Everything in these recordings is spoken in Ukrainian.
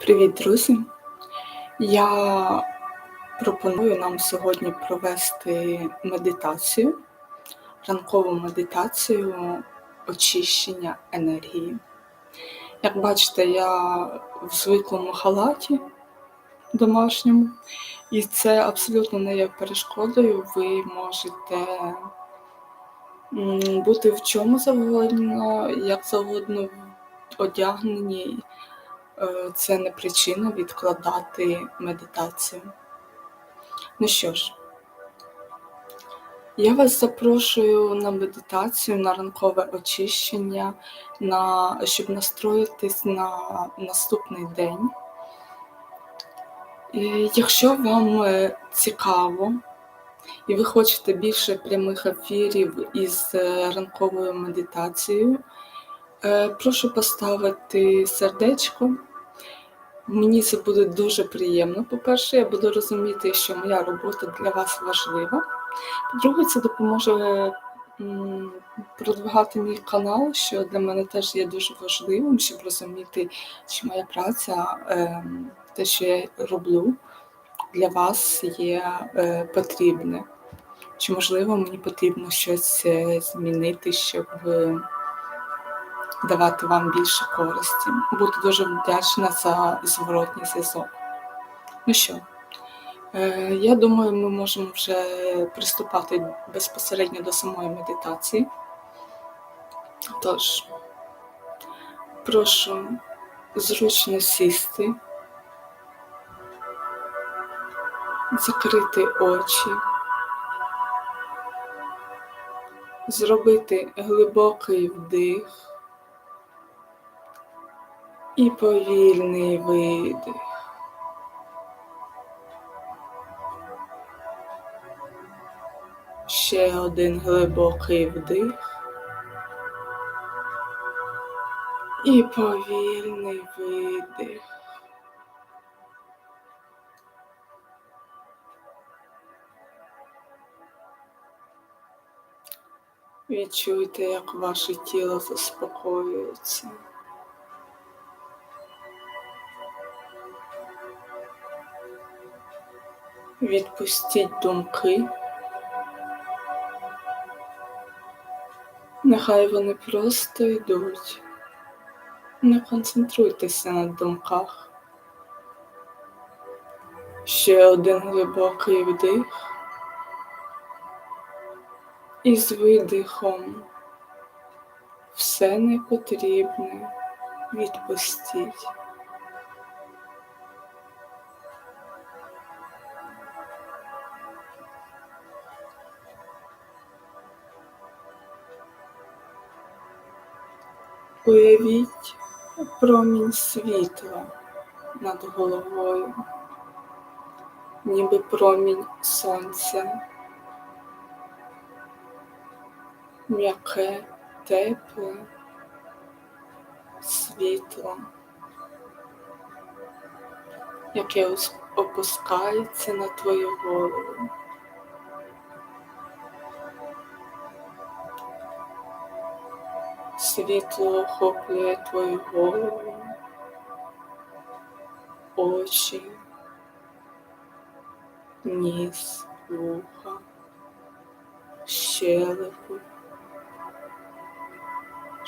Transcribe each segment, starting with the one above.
Привіт, друзі! Я пропоную нам сьогодні провести медитацію, ранкову медитацію очищення енергії. Як бачите, я в звиклому халаті домашньому, і це абсолютно не є перешкодою. Ви можете бути в чому завгодно, як завгодно одягнені. Е, це не причина відкладати медитацію. Ну що ж, я вас запрошую на медитацію, на ранкове очищення, на, щоб настроїтись на наступний день. І Якщо вам е, цікаво і ви хочете більше прямих ефірів із е, ранковою медитацією, прошу поставити сердечко. Мені це буде дуже приємно. По-перше, я буду розуміти, що моя робота для вас важлива. По-друге, це допоможе продвигати мій канал, що для мене теж є дуже важливим, щоб розуміти, що моя праця, ем, те, що я роблю, для вас є е, потрібне. Чи можливо мені потрібно щось е, змінити, щоб давати вам більше користі. Буду дуже вдячна за зворотній зв'язок. Ну що, е, я думаю, ми можемо вже приступати безпосередньо до самої медитації. Тож, прошу зручно сісти, закрити очі. Зробити глибокий вдих і повільний видих. Ще один глибокий вдих і повільний видих. Відчуйте, як ваше тіло заспокоюється. Відпустіть думки. Нехай вони просто йдуть. Не концентруйтеся на думках. Ще один глибокий вдих. І з видихом. Все непотрібне відпустіть. Уявіть промінь світла над головою, ніби промінь сонця, м'яке, тепле світло, яке опускається на твою голову. Світло охоплює твою голову, очі, ніс, вуха, щелепу,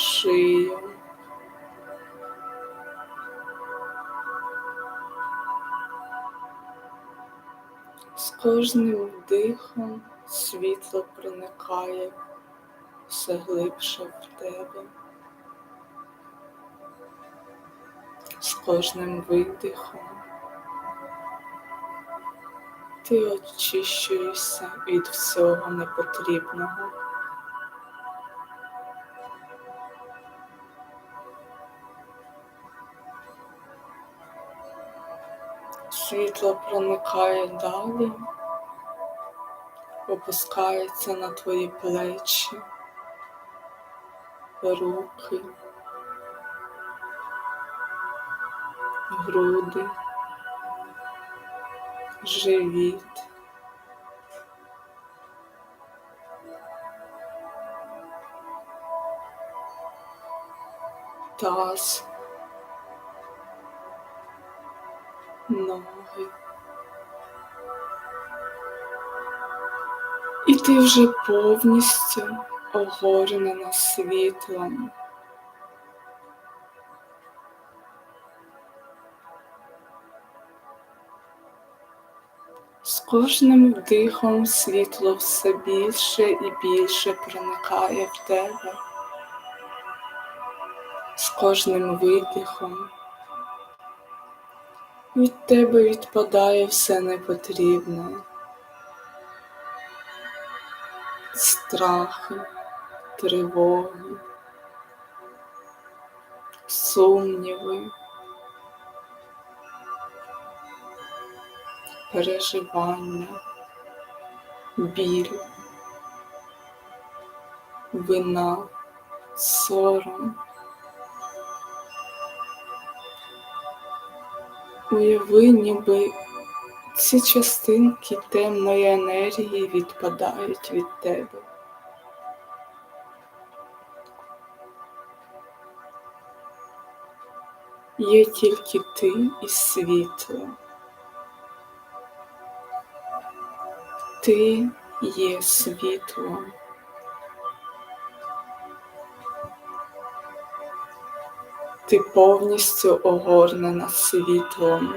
шию. З кожним вдихом світло проникає все глибше в тебе. З кожним видихом ти очищуєшся від всього непотрібного. світло проникає далі, опускається на твої плечі, руки, груди, живіт. Таз. Ноги. І ти вже повністю огорнена світлом. З кожним вдихом світло все більше і більше проникає в тебе. З кожним видихом від тебе відпадає все непотрібне. Страхи, тривоги, сумніви. переживання, біль, вина, сором. Уяви, ніби ці частинки темної енергії відпадають від тебе. Є тільки ти і світло. Ти є світлом. Ти повністю огорнена світлом.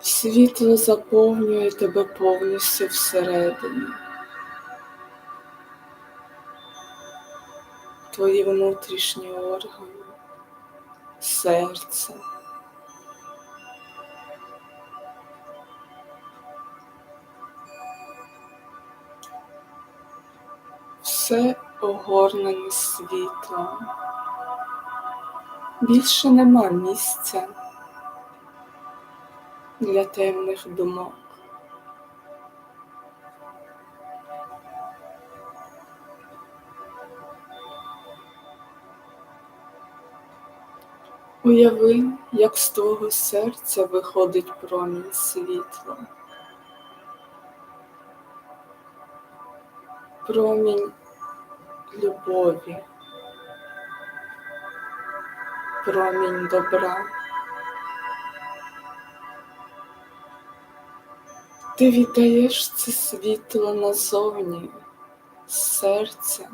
Світло заповнює тебе повністю всередині. Твої внутрішні органи серце. Все огорнене світлом. Більше нема місця для темних думок. Уяви, як з твого серця виходить промінь світла. Промінь любові, промінь добра. Ти віддаєш це світло назовні, з серця.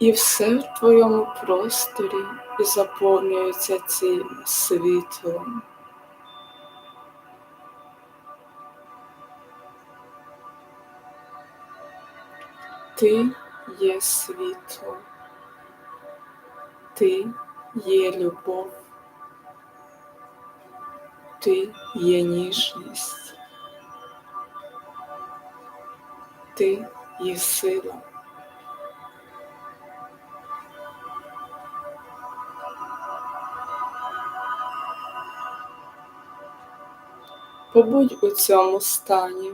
І все в твоєму просторі заповнюється цим світлом. Ти є світло, ти є любов, ти є ніжність, ти є сила. Побудь у цьому стані.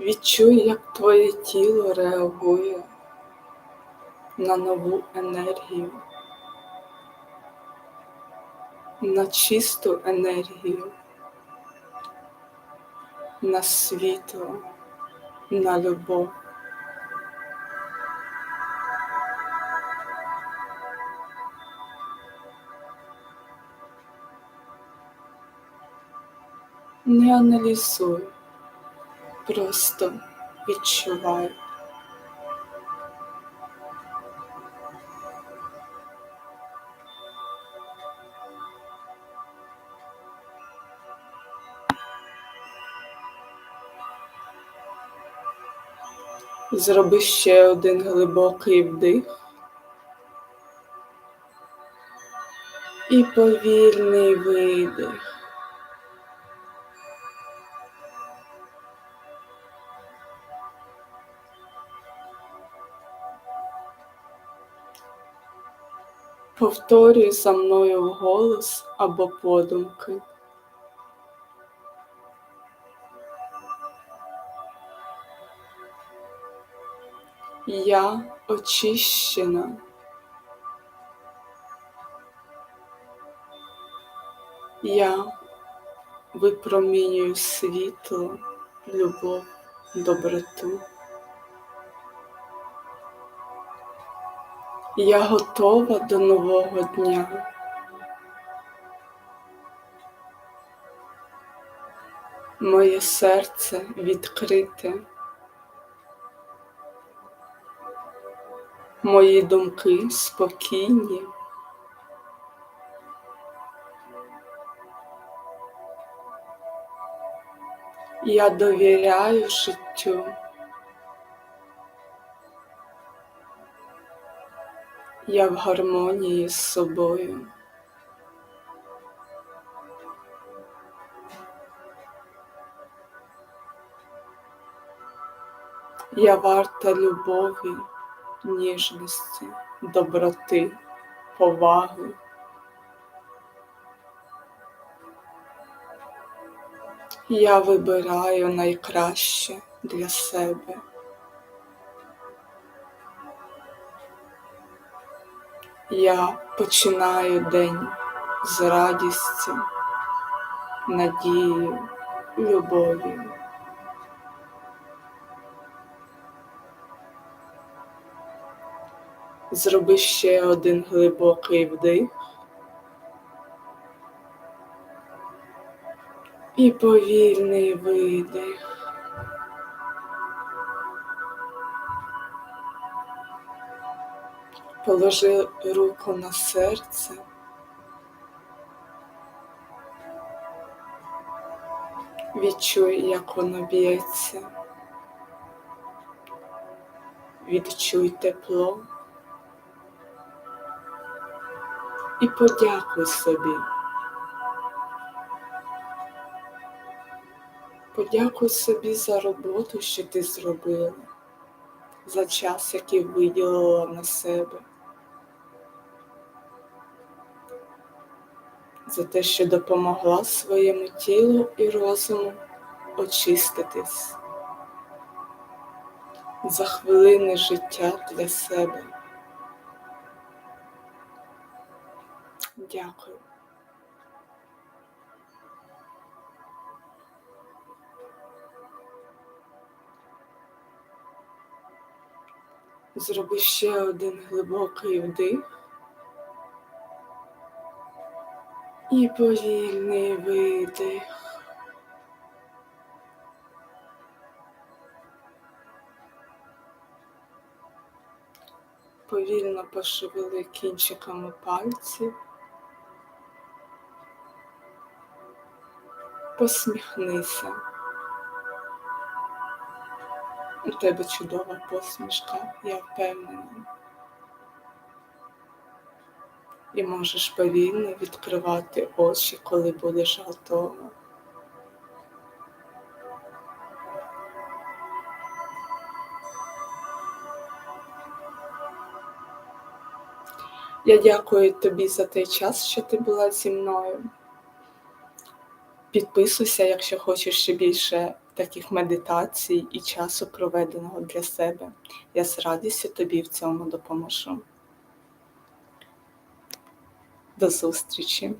Відчуй, як твоє тіло реагує на нову енергію, на чисту енергію, на світло, на любов. Не аналізуй, просто відчувай. Зроби ще один глибокий вдих і повільний видих. Повторюй за мною голос або подумки. Я очищена. Я випромінюю світло, любов, доброту. Я готова до нового дня. Моє серце відкрите. Мої думки спокійні. Я довіряю життю. Я в гармонії з собою. Я варта любові, ніжності, доброти, поваги. Я вибираю найкраще для себе. Я починаю день з радістю, надією, любов'ю. Зроби ще один глибокий вдих і повільний видих. Положи руку на серце. Відчуй, як воно б'ється. Відчуй тепло і подякуй собі. Подякуй собі за роботу, що ти зробила, за час, який виділила на себе, за те, що допомогла своєму тілу і розуму очиститись, за хвилини життя для себе. Дякую. Зроби ще один глибокий вдих і повільний видих. Повільно пошевели кінчиками пальців. Посміхнися. У тебе чудова посмішка, я впевнена. І можеш повільно відкривати очі, коли будеш готова. Я дякую тобі за той час, що ти була зі мною. Підписуйся, якщо хочеш ще більше таких медитацій і часу проведеного для себе. Я з радістю тобі в цьому допоможу. До зустрічі!